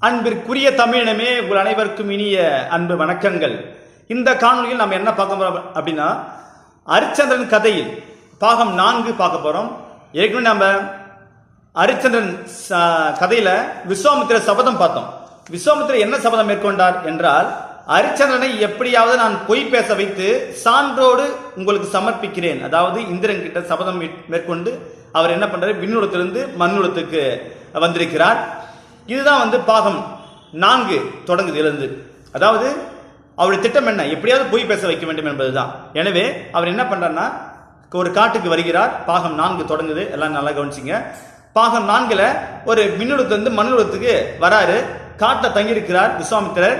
அன்பிற்குரிய தமிழினமே உங்கள் அனைவருக்கும் இனிய அன்பு வணக்கங்கள். இந்த காணொலியில் நம்ம என்ன பார்க்க போறோம் அப்படின்னா அரிச்சந்திரன் கதையில் பாகம் நான்கு பார்க்க போறோம். ஏற்கனவே நம்ம அரிச்சந்திரன் ச- கதையில விஸ்வாமித்திர சபதம் பார்த்தோம். விஸ்வாமித்திர என்ன சபதம் மேற்கொண்டார் என்றால் அரிச்சந்திரனை எப்படியாவது நான் பொய் பேச வைத்து சான்றோடு உங்களுக்கு சமர்ப்பிக்கிறேன். அதாவது இந்திரன் கிட்ட சபதம் மேற்கொண்டு அவர் என்ன பண்றாரு? விண்ணுலத்திலிருந்து மண்ணுலத்துக்கு வந்திருக்கிறார். இதுதான் வந்து பாகம் நான்கு தொடங்குது இருந்து அதாவது அவருடைய திட்டம் என்ன? எப்படியாவது போய் பேச வைக்க வேண்டும் என்பதுதான். எனவே அவர் என்ன பண்ணுறாருன்னா ஒரு காட்டுக்கு வருகிறார். பாகம் நான்கு தொடங்குது. எல்லாம் நல்லா கவனிச்சிங்க. பாகம் நான்கில் ஒரு மின்னுலத்திலிருந்து மண்ணுலத்துக்கு வராரு. காட்டில் தங்கியிருக்கிறார் விஸ்வாமித்திரர்.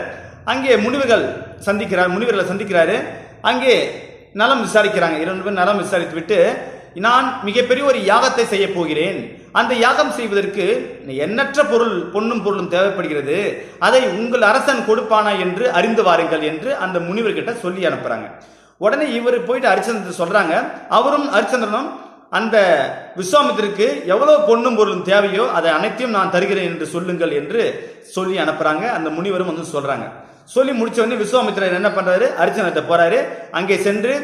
அங்கே முனிவர்கள் சந்திக்கிறார் முனிவர்களை சந்திக்கிறாரு. அங்கே நலம் விசாரிக்கிறாங்க. இரண்டு பேர் நலம் விசாரித்து விட்டு நான் மிகப்பெரிய ஒரு யாகத்தை செய்ய போகிறேன். அந்த யாகம் செய்வதற்கு எண்ணற்ற பொருள் பொன்னும் பொருளும் தேவைப்படுகிறது. அதை உங்கள் அரசன் கொடுப்பானா என்று அறிந்து வாருங்கள் என்று அந்த முனிவர்கிட்ட சொல்லி அனுப்புறாங்க. உடனே இவர் போயிட்டு ஹரிச்சந்திரன் சொல்றாங்க அவரும் ஹரிச்சந்திரனும் அந்த விஸ்வாமித்திற்கு எவ்வளவு பொண்ணும் பொருளும் தேவையோ அதை அனைத்தையும் நான் தருகிறேன் என்று சொல்லுங்கள் என்று சொல்லி அனுப்புறாங்க. அந்த முனிவரும் வந்து சொல்றாங்க. சொல்லி முடிச்ச உடனே விஸ்வாமித்திரர் என்ன பண்றாரு? ஹரிச்சந்திரத்தை போறாரு. அங்கே சென்று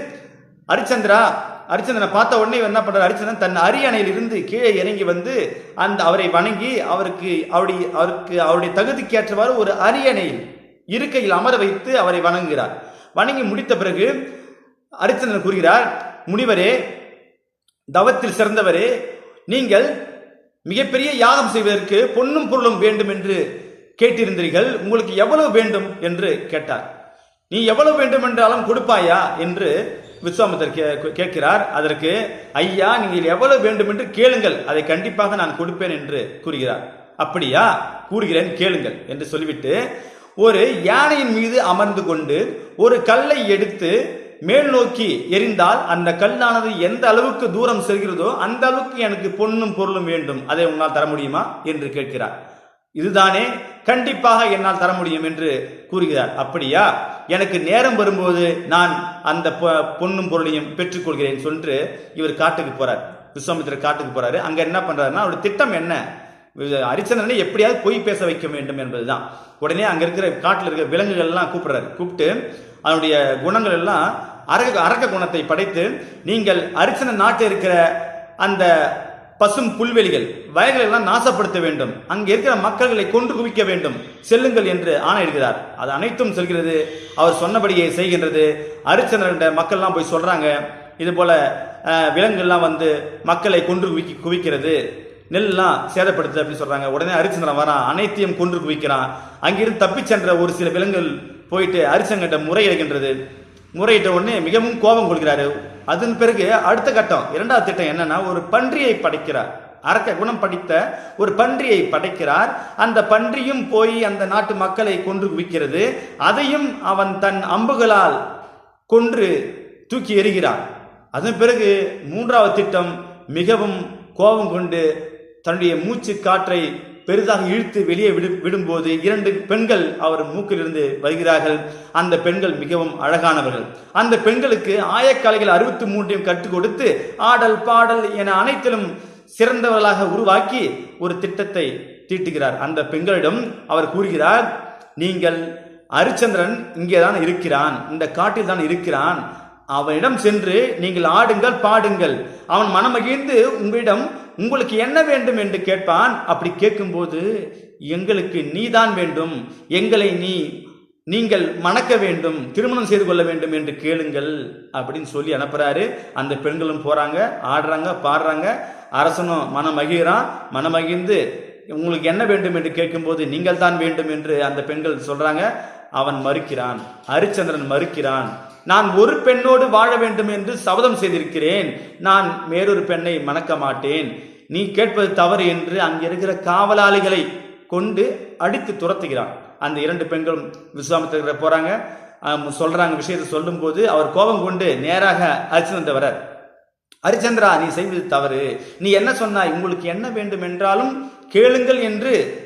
ஹரிச்சந்திரா அரிச்சந்திரனை பார்த்த உடனே என்ன பண்ணுறார் அரிச்சந்திரன் தன் அரியணையில் இருந்து கீழே இறங்கி வந்து அந்த அவரை வணங்கி அவருக்கு அவருடைய அவருக்கு அவருடைய தகுதிக்கேற்றவாறு ஒரு அரியணையில் இருக்கையில் அமர வைத்து அவரை வணங்குகிறார். வணங்கி முடித்த பிறகு அரிச்சந்திரன் கூறுகிறார் முனிவரே தவத்தில் சிறந்தவரே நீங்கள் மிகப்பெரிய யாகம் செய்வதற்கு பொன்னும் பொருளும் வேண்டும் என்று கேட்டிருந்தீர்கள். உங்களுக்கு எவ்வளவு வேண்டும்? என்று கேட்டார். நீ எவ்வளவு வேண்டும் என்றாலும் கொடுப்பாயா? என்று விஸ்வாமித்தர் கே- கேட்கிறார் அதற்கு ஐயா நீங்கள் எவ்வளவு வேண்டும் என்று கேளுங்கள். அதை கண்டிப்பாக நான் கொடுப்பேன் என்று கூறுகிறார். அப்படியா? கூறுகிறேன் கேளுங்கள் என்று சொல்லிவிட்டு ஒரு யானையின் மீது அமர்ந்து கொண்டு ஒரு கல்லை எடுத்து மேல் நோக்கி எரிந்தால் அந்த கல்லானது எந்த அளவுக்கு தூரம் செல்கிறதோ அந்த அளவுக்கு எனக்கு பொண்ணும் பொருளும் வேண்டும். அதை உன்னால் தர முடியுமா? என்று கேட்கிறார். இதுதானே கண்டிப்பாக என்னால் தர முடியும் என்று கூறுகிறார். அப்படியா? எனக்கு நேரம் வரும்போது நான் அந்த பொ- பொருளையும் பெற்றுக்கொள்கிறேன் சொல்லிட்டு இவர் காட்டுக்கு போறார். விஸ்வாமித்திரர் காட்டுக்கு போறாரு. அங்க என்ன பண்றாருன்னா அவருடைய திட்டம் என்ன? அரிச்சந்திரனை எப்படியாவது பொய் பேச வைக்க வேண்டும் என்பதுதான். உடனே அங்க இருக்கிற காட்டில் இருக்கிற விலங்குகள் எல்லாம் கூப்பிடுறாரு. கூப்பிட்டு அதனுடைய குணங்கள் எல்லாம் அரக அரக்க குணத்தை படைத்து நீங்கள் ஹரிச்சந்திரன் நாட்டில் இருக்கிற அந்த பசும் புல்வெளிகள். வயல்களை எல்லாம் நாசப்படுத்த வேண்டும். அங்கே இருக்கிற மக்களை கொன்று குவிக்க வேண்டும். செல்லுங்கள் என்று ஆணையிடுகிறார் அது அனைத்தும் செல்கிறது. அவர் சொன்னபடியே செய்கின்றது. ஹரிச்சந்திரன் மக்கள்லாம் போய் சொல்றாங்க. இது போல விலங்குகள்லாம் வந்து மக்களை கொன்று குவிக்க குவிக்கிறது. நெல்லாம் சேதப்படுத்து அப்படின்னு சொல்றாங்க. உடனே ஹரிச்சந்திரன் வரான். அனைத்தையும் கொன்று குவிக்கிறான். அங்கிருந்து தப்பிச் சென்ற ஒரு சில விலங்குகள் போயிட்டு ஹரிச்சந்திரன்கிட்ட முறையிடுகின்றது. முறையிட்ட உடனே மிகவும் கோபம் கொள்கிறாரு. அதன் பிறகு அடுத்த கட்டம் இரண்டாவது திட்டம் என்னன்னா ஒரு பன்றியை படைக்கிறார். அரக்க குணம் படித்த ஒரு பன்றியை படைக்கிறார். அந்த பன்றியும் போய் அந்த நாட்டு மக்களை கொன்று குவிக்கிறது. அதையும் அவன் தன் அம்புகளால் கொன்று தூக்கி எறிகிறான். அதன் பிறகு மூன்றாவது திட்டம் மிகவும் கோபம் கொண்டு தன்னுடைய மூச்சு காற்றை பெரிதாக இழுத்து வெளியே விடு விடும்போது இரண்டு பெண்கள் அவர் மூக்கிலிருந்து வருகிறார்கள். அந்த பெண்கள் மிகவும் அழகானவர்கள். அந்த பெண்களுக்கு ஆயக்கலைகள் அறுபத்தி மூன்றையும் கற்றுக் கொடுத்து ஆடல் பாடல் என அனைத்திலும் சிறந்தவர்களாக உருவாக்கி ஒரு திட்டத்தை தீட்டுகிறார். அந்த பெண்களிடம் அவர் கூறுகிறார் நீங்கள் அரிச்சந்திரன் இங்கே தான் இருக்கிறான். இந்த காட்டில் தான் இருக்கிறான். அவனிடம் சென்று நீங்கள் ஆடுங்கள் பாடுங்கள். அவன் மனமகிழ்ந்து உங்களிடம் உங்களுக்கு என்ன வேண்டும் என்று கேட்பான். அப்படி கேட்கும்போது எங்களுக்கு நீதான் வேண்டும். எங்களை நீ நீங்கள் மணக்க வேண்டும். திருமணம் செய்து கொள்ள வேண்டும் என்று கேளுங்கள் அப்படின்னு சொல்லி அனுப்புறாரு. அந்த பெண்களும் போறாங்க ஆடுறாங்க பாடுறாங்க. அரசனும் மனமகிழான் மனமகிழ்ந்து உங்களுக்கு என்ன வேண்டும் என்று கேட்கும்போது நீங்கள் தான் வேண்டும் என்று அந்த பெண்கள் சொல்றாங்க. அவன் மறுக்கிறான். ஹரிச்சந்திரன் மறுக்கிறான். நான் ஒரு பெண்ணோடு வாழ வேண்டும் என்று சபதம் செய்திருக்கிறேன். நான் வேறொரு பெண்ணை மணக்க மாட்டேன். நீ கேட்பது தவறு என்று அங்கே இருக்கிற காவலாளிகளை கொண்டு அடித்து துரத்துகிறான். அந்த இரண்டு பெண்களும் விசுவாமத்திற்கு போறாங்க. சொல்றாங்க விஷயத்தை சொல்லும்போது அவர் கோபம் கொண்டு நேராக ஹரிச்சந்திரன் வரார் ஹரிச்சந்திரா நீ செய்வது தவறு. நீ என்ன சொன்னாய்? உங்களுக்கு என்ன வேண்டும் என்றாலும் கேளுங்கள் என்று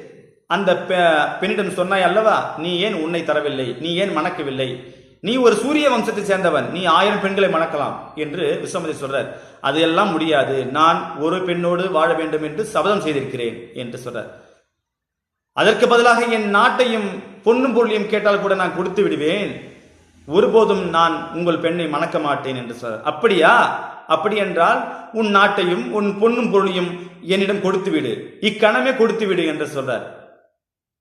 அந்த பெ- பெண்ணிடம் சொன்னாய் அல்லவா? நீ ஏன் உன்னை தரவில்லை? நீ ஏன் மணக்கவில்லை? நீ ஒரு சூரிய வம்சத்தை சேர்ந்தவன் நீ ஆயிரம் பெண்களை மணக்கலாம் என்று விஸ்வமதி சொல்றார். அதையெல்லாம் முடியாது. நான் ஒரு பெண்ணோடு வாழ வேண்டும் என்று சபதம் செய்திருக்கிறேன் என்று சொல்றார். அதற்கு பதிலாக என் நாட்டையும் பொன்னும் பொருளையும் கேட்டால் கூட நான் கொடுத்து விடுவேன். ஒருபோதும் நான் உங்கள் பெண்ணை மணக்க மாட்டேன் என்று சொல்றார். அப்படியா? அப்படி என்றால் உன் நாட்டையும் உன் பொன்னும் பொருளையும் என்னிடம் கொடுத்து விடு. இக்கணமே கொடுத்து விடு என்று சொல்றார்.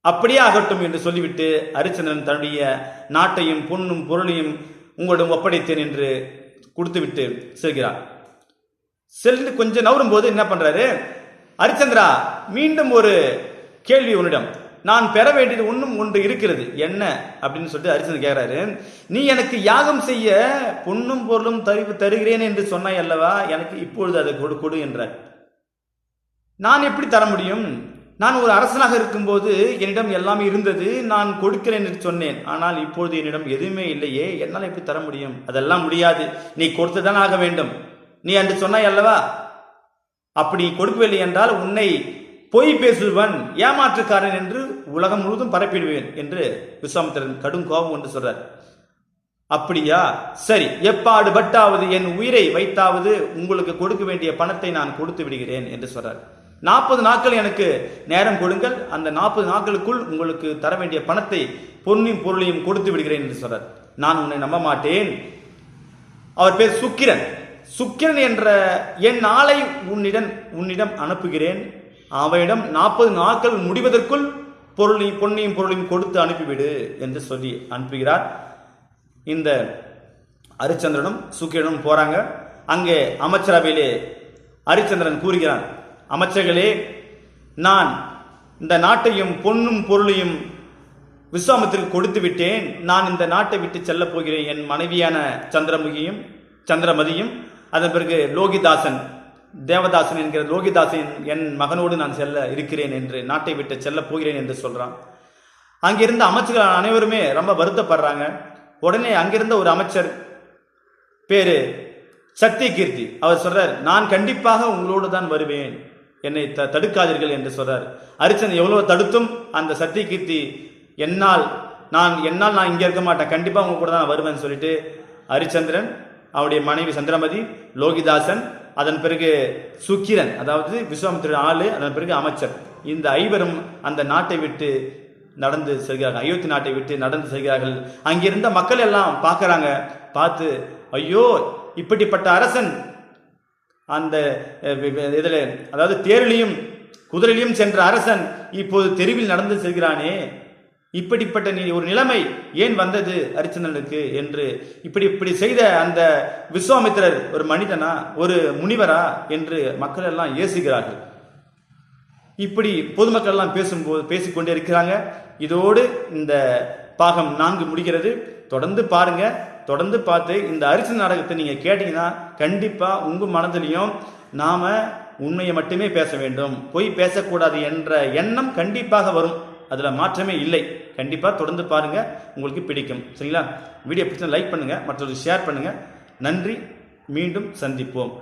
அப்படியே ஆகட்டும் என்று சொல்லிவிட்டு அரிச்சந்திரன் தன்னுடைய நாட்டையும் பொன்னும் பொருளையும் உங்களிடம் ஒப்படைத்தேன் என்று கொடுத்துவிட்டு செல்கிறார் சென்று கொஞ்சம் நவரும் போது என்ன பண்றாரு? ஹரிச்சந்திரா மீண்டும் ஒரு கேள்வி உன்னிடம். நான் பெற வேண்டியது ஒன்றும் ஒன்று இருக்கிறது. என்ன? அப்படின்னு சொல்லிட்டு ஹரிச்சந்திரன் கேட்கிறாரு. நீ எனக்கு யாகம் செய்ய பொன்னும் பொருளும் தரு தருகிறேன் என்று சொன்னாய் அல்லவா? எனக்கு இப்பொழுது அதை கொடு கொடு என்றார். நான் எப்படி தர முடியும்? நான் ஒரு அரசனாக இருக்கும்போது என்னிடம் எல்லாமே இருந்தது நான் கொடுக்கிறேன் என்று சொன்னேன். ஆனால் இப்பொழுது என்னிடம் எதுவுமே இல்லையே என்னால் எப்படி தர முடியும்? அதெல்லாம் முடியாது. நீ கொடுத்துதான் ஆக வேண்டும். நீ அன்று சொன்னாய் அல்லவா? அப்படி கொடுக்கவில்லை என்றால் உன்னை பொய் பேசுவன் ஏமாற்றுக்காரன் என்று உலகம் முழுவதும் பரப்பிடுவேன் என்று விஸ்வாமித்திரன் கடும் கோபம் என்று சொல்றார். அப்படியா? சரி எப்பாடு பட்டாவது என் உயிரை வைத்தாவது உங்களுக்கு கொடுக்க வேண்டிய பணத்தை நான் கொடுத்து விடுகிறேன் என்று சொல்றார். நாற்பது நாட்கள் எனக்கு நேரம் கொடுங்கள். அந்த நாற்பது நாட்களுக்குள் உங்களுக்கு தர வேண்டிய பணத்தை பொன்னையும் பொருளையும் கொடுத்து விடுகிறேன் என்று சொல்றார் நான் உன்னை நம்ப மாட்டேன். அவர் பேர் சுக்கிரன். சுக்கிரன் என்ற என் நாளை உன்னிடம் உன்னிடம் அனுப்புகிறேன். அவனிடம் நாற்பது நாட்கள் முடிவதற்குள் பொருளையும் பொன்னையும் பொருளையும் கொடுத்து அனுப்பிவிடு என்று சொல்லி அனுப்புகிறார். இந்த ஹரிச்சந்திரனும் சுக்கிரனும் போறாங்க. அங்கே அமைச்சரவையிலே ஹரிச்சந்திரன் கூறுகிறான். அமைச்சர்களே நான் இந்த நாட்டையும் பொன்னும் பொருளையும் விஸ்வாமத்திற்கு கொடுத்து விட்டேன். நான் இந்த நாட்டை விட்டு செல்லப் போகிறேன் என் மனைவியான சந்திரமுகியும் சந்திரமதியும் அதன் பிறகு லோகிதாசன் தேவதாசன் என்கிற லோகிதாசன் என் மகனோடு நான் செல்ல இருக்கிறேன் என்று நாட்டை விட்டு செல்லப் போகிறேன் என்று சொல்கிறான் அங்கிருந்த அமைச்சர்கள் அனைவருமே ரொம்ப வருத்தப்படுறாங்க. உடனே அங்கிருந்த ஒரு அமைச்சர் பேரு சக்தி கீர்த்தி அவர் சொல்றார் நான் கண்டிப்பாக உங்களோடு தான் வருவேன். என்னை த- தடுக்காதீர்கள் என்று சொல்றார். அரிச்சன் எவ்வளவு தடுத்தும் அந்த சக்தி கீர்த்தி என்னால் நான் என்னால் நான் இங்கே இருக்க மாட்டேன். கண்டிப்பாக உங்க கூட தான் வருவேன் சொல்லிட்டு ஹரிச்சந்திரன் அவருடைய மனைவி சந்திரமதி லோகிதாசன் அதன் பிறகு சுக்கிரன் அதாவது விஸ்வாமித்திரன் ஆளு அதன் பிறகு அமைச்சர். இந்த ஐவரும் அந்த நாட்டை விட்டு நடந்து செல்கிறார்கள். அயோத்தி நாட்டை விட்டு நடந்து செல்கிறார்கள். அங்கிருந்த மக்கள் எல்லாம் பார்க்குறாங்க. பார்த்து ஐயோ இப்படிப்பட்ட அரசன் அந்த இதில் வி- அதாவது தேரிலையும் குதிரையிலையும் சென்ற அரசன் இப்போது தெருவில் நடந்து செல்கிறானே. இப்படிப்பட்ட நீ ஒரு நிலைமை ஏன் வந்தது அரிச்சந்தனுக்கு என்று இப்படி இப்படி செய்த அந்த விஸ்வாமித்திரர் ஒரு மனிதனா ஒரு முனிவரா என்று மக்கள் எல்லாம் ஏசுகிறார்கள். இப்படி பொதுமக்கள் எல்லாம் பேசும்போது பேசிக்கொண்டே இருக்கிறாங்க. இதோடு இந்த பாகம் நான்கு முடிகிறது. தொடர்ந்து பாருங்க. தொடர்ந்து பார்த்து இந்த அரிசி நாடகத்தை நீங்கள் கேட்டீங்கன்னா கண்டிப்பாக உங்கள் மனதிலையும் நாம் உண்மையை மட்டுமே பேச வேண்டும். பொய் பேசக்கூடாது என்ற எண்ணம் கண்டிப்பாக வரும். அதில் மாற்றமே இல்லை. கண்டிப்பாக தொடர்ந்து பாருங்கள் உங்களுக்கு பிடிக்கும். சரிங்களா? வீடியோ பிடிச்சா லைக் பண்ணுங்கள் மற்றொரு ஷேர் பண்ணுங்கள் நன்றி. மீண்டும் சந்திப்போம்.